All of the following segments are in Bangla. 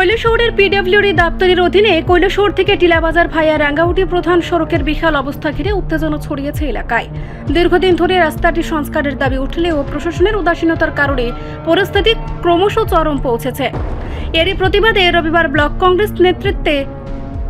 কৈলাসহরের পিডব্লিউডি দপ্তরের অধীনে কৈলাসহর থেকে টিলাবাজার ভাইয়া রাঙ্গাউটি প্রধান সড়কের বিশাল অবস্থা ঘিরে উত্তেজনা ছড়িয়েছে এলাকায়। দীর্ঘদিন ধরে রাস্তাটি সংস্কারের দাবি উঠলেও প্রশাসনের উদাসীনতার কারণে পরিস্থিতি ক্রমশ চরম পৌঁছেছে। এরই প্রতিবাদে রবিবার ব্লক কংগ্রেস নেতৃত্বে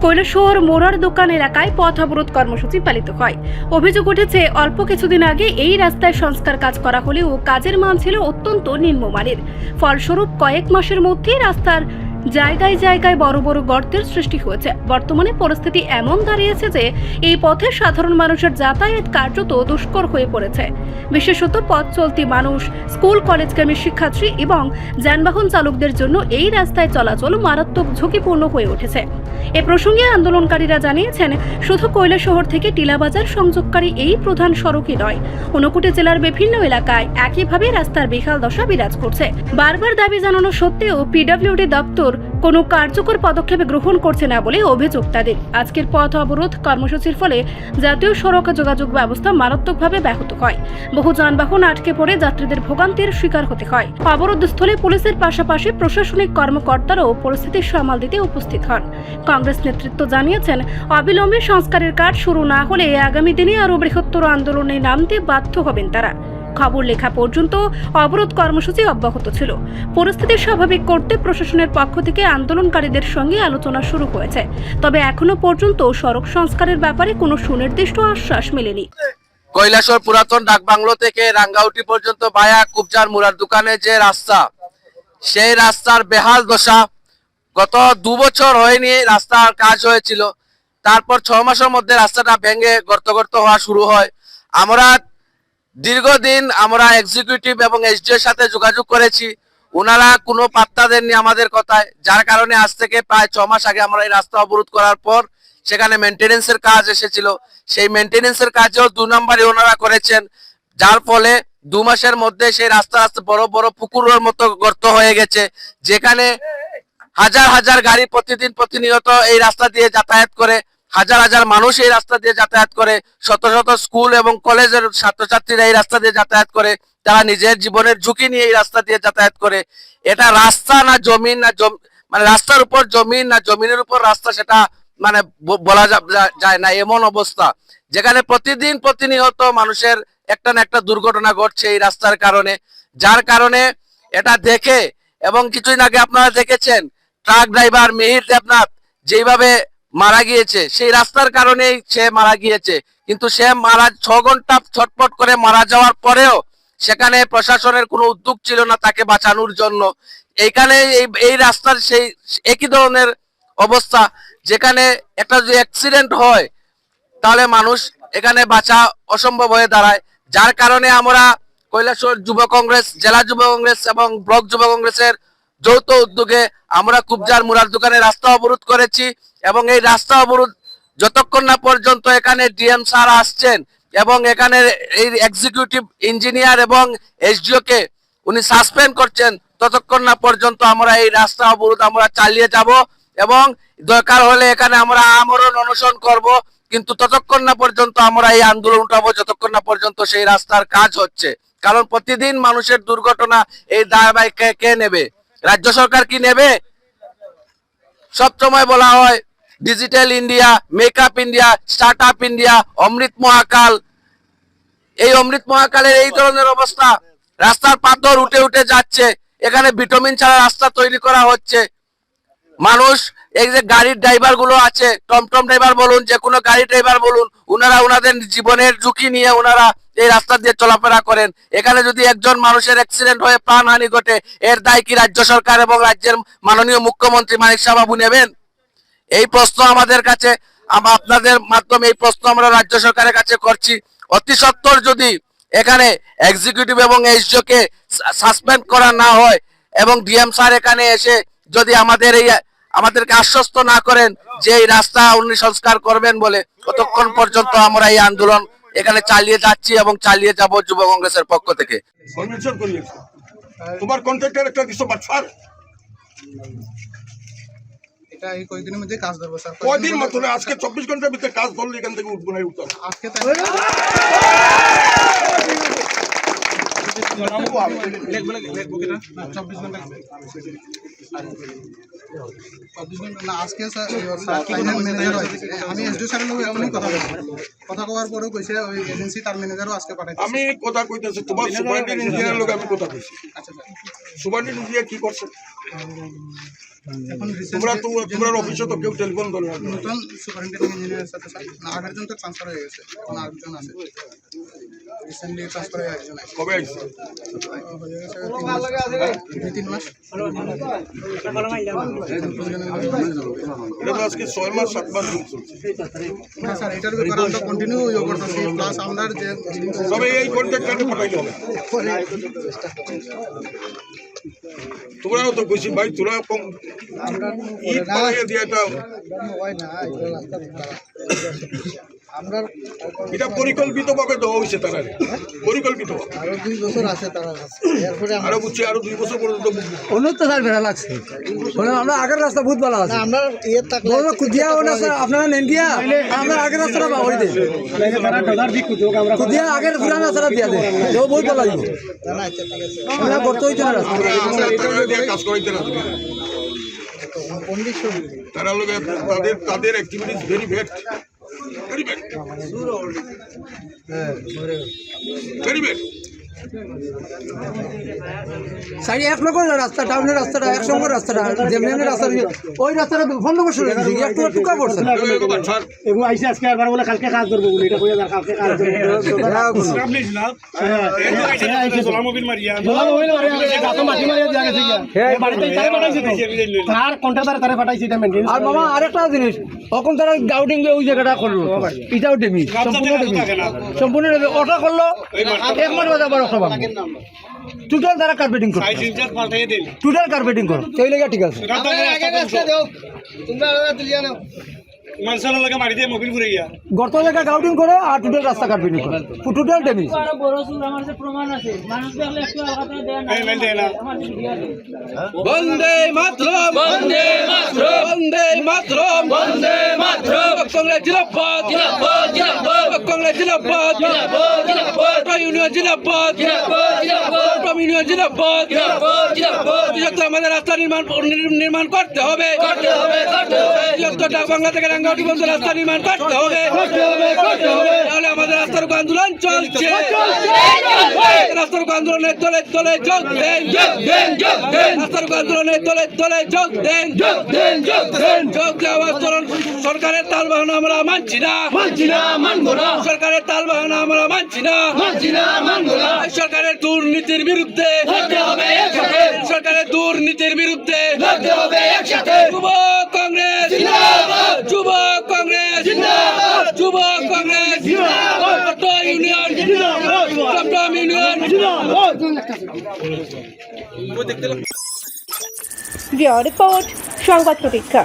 কৈলাসহর মোড়ার দোকান এলাকায় পথ অবরোধ কর্মসূচি পালিত হয়। অভিযোগ উঠেছে, অল্প কিছুদিন আগে এই রাস্তায় সংস্কার কাজ করা হলেও কাজের মান ছিল অত্যন্ত নিম্নমানের। ফলস্বরূপ কয়েক মাসের মধ্যেই রাস্তার জায়গায় জায়গায় বড় বড় গর্তের সৃষ্টি হয়েছে। বর্তমানে পরিস্থিতি এমন দাঁড়িয়েছে যে এই পথে সাধারণ মানুষের যাতায়াত কার্যত দুষ্কর হয়ে পড়েছে। বিশেষত পথ চলতি মানুষ, স্কুল, কলেজগামী শিক্ষার্থী এবং যানবাহন চালকদের জন্য এই রাস্তায় চলাচল মারাত্মক ঝুঁকিপূর্ণ হয়ে উঠেছে। এ প্রসঙ্গে আন্দোলনকারীরা জানিয়েছেন, শুধু কয়লা শহর থেকে টিলাবাজার সংযোগকারী এই প্রধান সড়কই নয়। ঊনকোটি জেলার বিভিন্ন এলাকায় একইভাবে রাস্তার বিশাল দশা বিরাজ করছে। বারবার দাবি জানানো সত্ত্বেও পিডব্লিউডি দপ্তর কোনো কার্যকর পদক্ষেপ গ্রহণ করছে না বলে অভিযোগ তাদের। আজকের পথ অবরোধ কর্মসূচির ফলে জাতীয় সড়ক যোগাযোগ ব্যবস্থা মারাত্মকভাবে ব্যাহত হয়। বহু যানবাহন আটকে পড়ে যাত্রীদের ভোগান্তির শিকার হতে হয়। অবরোধস্থলে পুলিশের পাশাপাশি প্রশাসনিক কর্মকর্তারাও পরিস্থিতির সামাল দিতে উপস্থিত হন। কংগ্রেস নেতৃত্ব জানিয়েছেন, অবিলম্বে সংস্কারের কাজ শুরু না হলে আগামী দিনে আরও বৃহত্তর আন্দোলনে নামতে বাধ্য হবেন তারা। খবর লেখা পর্যন্ত অবরোধ কর্মসূচি অব্যাহত ছিল। পরিস্থিতি স্বাভাবিক করতে প্রশাসনের পক্ষ থেকে আন্দোলনকারীদের সঙ্গে আলোচনা শুরু হয়েছে। তবে এখনও পর্যন্ত সড়ক সংস্কারের ব্যাপারে কোনো সুনির্দিষ্ট আশ্বাস মেলেনি। কৈলাসর পুরাতন ডাক বাংলো থেকে রাঙ্গাউটি পর্যন্ত বায়া কুবজার মুরার দোকানে যে রাস্তা, সেই রাস্তার বেহাল দশা গত দু বছর হয়নি রাস্তার কাজ হয়েছিল। তারপর ছ মাসের মধ্যে রাস্তাটা ভেঙে গর্ত গর্ত হওয়া শুরু হয়। আমরা দীর্ঘদিন আমরা এক্সিকিউটিভ এবং এসডিও এর সাথে যোগাযোগ করেছি। ওনারা কোনো পাত্তা দেননি আমাদের কথায়। যার কারণে আজ থেকে প্রায় ছ মাস আগে আমরা এই রাস্তা অবরোধ করার পর সেখানে মেনটেনেন্সের কাজ এসেছিল। সেই মেনটেনেন্সের কাজেও দু নম্বরে ওনারা করেছেন। যার ফলে দু মাসের মধ্যে সেই রাস্তা রাস্তা বড় বড় পুকুরের মতো গর্ত হয়ে গেছে। যেখানে হাজার হাজার গাড়ি প্রতিদিন প্রতিনিয়ত এই রাস্তা দিয়ে যাতায়াত করে। হাজার হাজার মানুষ এই রাস্তা দিয়ে যাতায়াত করে, শত শত স্কুল এবং কলেজের ছাত্রছাত্রীরা এই রাস্তা দিয়ে যাতায়াত করে, তারা নিজের জীবনের ঝুঁকি নিয়ে এই রাস্তা দিয়ে যাতায়াত করে। এটা রাস্তা না জমিন না মানে রাস্তার উপর জমিন না জমিনের উপর রাস্তা সেটা মানে বলা যায় না, এমন অবস্থা। যেখানে প্রতিদিন প্রতিনিয়ত মানুষের একটা না একটা দুর্ঘটনা ঘটছে এই রাস্তার কারণে। যার কারণে এটা দেখে, এবং কিছুদিন আগে আপনারা দেখেছেন, ট্রাক ড্রাইভার মিহির দেবনাথ যেভাবে মারা গিয়েছে। সেই রাস্তার কারণেই সে মারা গিয়েছে। কিন্তু সে মারা, ছ ঘণ্টা ছটপট করে মারা যাওয়ার পরেও সেখানে প্রশাসনের কোনো উদ্যোগ ছিল না তাকে বাঁচানোর জন্য। এইখানে এই রাস্তার সেই, একই ধরনের অবস্থা। যেখানে একটা যদি অ্যাক্সিডেন্ট হয়, তাহলে মানুষ এখানে বাঁচা অসম্ভব হয়ে দাঁড়ায়। যার কারণে আমরা কৈলাসর যুব কংগ্রেস, জেলা যুব কংগ্রেস এবং ব্লক যুব কংগ্রেসের যৌথ উদ্যোগে আমরা কুবজার মুরার দোকানে রাস্তা অবরোধ করেছি। এবং এই রাস্তা অবরোধ যতক্ষণ না পর্যন্ত এখানে ডিএম স্যার আসছেন এবং এখানে এই এক্সিকিউটিভ ইঞ্জিনিয়ার এবং এসডিও কে উনি সাসপেন্ড করছেন, ততক্ষণ না পর্যন্ত আমরা এই রাস্তা অবরোধ আমরা চালিয়ে যাব এবং দরকার হলে এখানে আমরা আমরণ অনশন করব, কিন্তু ততক্ষণ না পর্যন্ত আমরা এই আন্দোলন উঠাবো, যতক্ষণ না পর্যন্ত সেই রাস্তার কাজ হচ্ছে। কারণ প্রতিদিন মানুষের দুর্ঘটনা, এই দায় কে কে নেবে? রাজ্য সরকার কি নেবে? সবসময় বলা হয় digital India makeup India start up India অমৃত মহাকাল এই অমৃত মহাকালের এই ধরনের অবস্থা। রাস্তার পাথর উঠে উঠে যাচ্ছে। এখানে ভিটামিন ছাড়া রাস্তা তৈরি করা হচ্ছে। মানুষ, এই যে গাড়ির ড্রাইভারগুলো আছে, টমটম ড্রাইভার বলুন, যে কোনো গাড়ি ড্রাইভার বলুন ওনারা ওনাদের জীবনের ঝুঁকি নিয়ে ওনারা এই রাস্তা দিয়ে চলাফেরা করেন। এখানে যদি একজন মানুষের অ্যাক্সিডেন্ট হয়ে প্রাণহানি ঘটে, এর দায় কি রাজ্য সরকার এবং রাজ্যের মাননীয় মুখ্যমন্ত্রী মানিক বাবু নেবেন? এই প্রশ্ন আমাদের কাছে আপনাদের মাধ্যমে এই প্রশ্ন আমরা রাজ্য সরকারের কাছে করছি। অতি সত্বর যদি এখানে এক্সিকিউটিভ এবং এসডিও কে সাসপেন্ড করা না হয় এবং ডিএম স্যার এখানে এসে যদি আমাদের এই, আমাদেরকে আশ্বস্ত না করেন যে এই রাস্তা উনি সংস্কার করবেন বলে, ততক্ষণ পর্যন্ত আমরা এই আন্দোলন এখানে চালিয়ে যাচ্ছি এবং চালিয়ে যাব যুব কংগ্রেসের পক্ষ থেকে। তোমার কন্ট্রাক্টর একটা কিছু বাটফার এটা এই কয়েকদিনের মধ্যে কাজ ধরবো স্যার। কয়দিন মাত্র? না, আজকে চব্বিশ ঘণ্টার ভিতরে কাজ ধরলে এখান থেকে উঠবো না উঠতে হবে। আজকে তাই চব্বিশ ঘণ্টা চব্বিশ ঘণ্টা না আজকে স্যার ফাইনাল ম্যানেজার আমি এসডিও স্যারের লোক এখনই কথা বলছি। কথা কওয়ার পরেও কইছে ওই এজেন্সি তার ম্যানেজারও আজকে পাঠাইছে। আমি কথা কইতেছি তোমার সুপারিনটেন্ডেন্ট ইঞ্জিনিয়ারের লোক আমি কথা কইছি। আচ্ছা স্যার। সুপারিনটেন্ডেন্ট ইঞ্জিনিয়ার কি করছে? তোমরা রিসেন্টলি তো- তোমার অফিসে তো কেউ টেলিফোন করে। নতুন সুপারিনটেন্ডেন্ট ইঞ্জিনিয়ারের সাথে স্যার না আগের জন তো ট্রান্সফার হয়ে গেছে। এখন আরেকজন আছে। রিসেন্টলি ট্রান্সফার হয়ে একজন আছে। কবে আইছে হয়ে গেছে দুই তিন মাস। এটা তো আজকে ছয় মাস সাত মাস না স্যার এটার ব্যাপারে আমরা কন্টিনিউ ইয়ে করতেছি। প্লাস আমরা যে তবে এই কন্ট্রাক্টরকে পাঠাইতে হবে? তোমরাও তো খুশি ভাই তোরা কম পাঠাইয়া দিয়ে এটা আমরা এটা পরিকল্পিতভাবে দেওয়া হয়েছে তারা। পরিকল্পিত আরও দুই বছর আছে তারা এরপরে আরও বুঝছি আরও দুই বছর পর্যন্ত অন্য তো বেড়া লাগছে। মানে আমরা আগের রাস্তা বহুত ভালো আছে। আমরা ইয়ে থাকলে বড় কুদিয়া ওটা স্যার আপনারা নেন গিয়া। আমরা আগের রাস্তাটা বাগড়ি দেন কুদিয়া আগের পুরান রাস্তাটা দিয়া দেন তো বহুত ভালো লাগবে না ঠিক আছে। আমরা করতে হইতো না রাস্তা। কাজ করাইতে না তারা লোক তাদের তাদের অ্যাক্টিভিটিস ভেরি ব্যাড ব্যাড সাইডে এক নম্বর রাস্তা টাউনের রাস্তাটা এক নম্বর রাস্তাটা যেমনি রাস্তা ওই রাস্তাটা বন্ধ করে শুরু হয়েছে একটু টুকা পড়ছে। এবং আইসে আজকে আর বলে কালকে কাজ করব বলে এটা কইয়া কালকে কাজ আর মামা আরেকটা জিনিস এখন তারা গাউডিং ওই জায়গাটা করল? এটাও ডেমি সম্পূর্ণ ডেমি। সম্পূর্ণ ওটা করল এক মাস বাজে বানাবো টোটাল তারা কার্পেটিং করো। টোটাল কার্পেটিং করো। সেই লেগে ঠিক আছে। গর্ত জায়গা গাউডিং করো আর টোটাল রাস্তা কার্পেটিং করো। টোটাল বন্দে বন্দে বন্দে বন্দে কংগ্রেস কংগ্রেস ইউনিয়ন আমাদের রাস্তা নির্মাণ নির্মাণ করতে হবে। করতে হবে করতে ডাক বাংলা থেকে রাঙ্গাউটি পর্যন্ত রাস্তা নির্মাণ করতে হবে। করতে হবে তাহলে আমাদের রাস্তার উপর আন্দোলন চলছে। রাস্তার আন্দোলনের দলে দলে যোগ দেন রাস্তার আন্দোলনের দলে দলে যোগ দেন। যোগ দেন যোগ দেন। যোগ দেওয়া আন্দোলন সরকারের তাল বাহানা আমরা মানছি না। মানছি না মানবো না। সরকারের তাল বাহানা আমরা মানছি না। মানছি না মানবো না। সরকারের দুর্নীতির বিরুদ্ধে। লড়তে হবে একসাথে। সরকারের দুর্নীতির বিরুদ্ধে। লড়তে হবে একসাথে। যুব কংগ্রেস। জিন্দাবাদ। যুব কংগ্রেস। জিন্দাবাদ। যুব কংগ্রেস। জিন্দাবাদ। ইউনিয়ন জিন্দাবাদ। ইউনিয়ন ব্যুরো রিপোর্ট সংবাদ প্রতীক্ষা।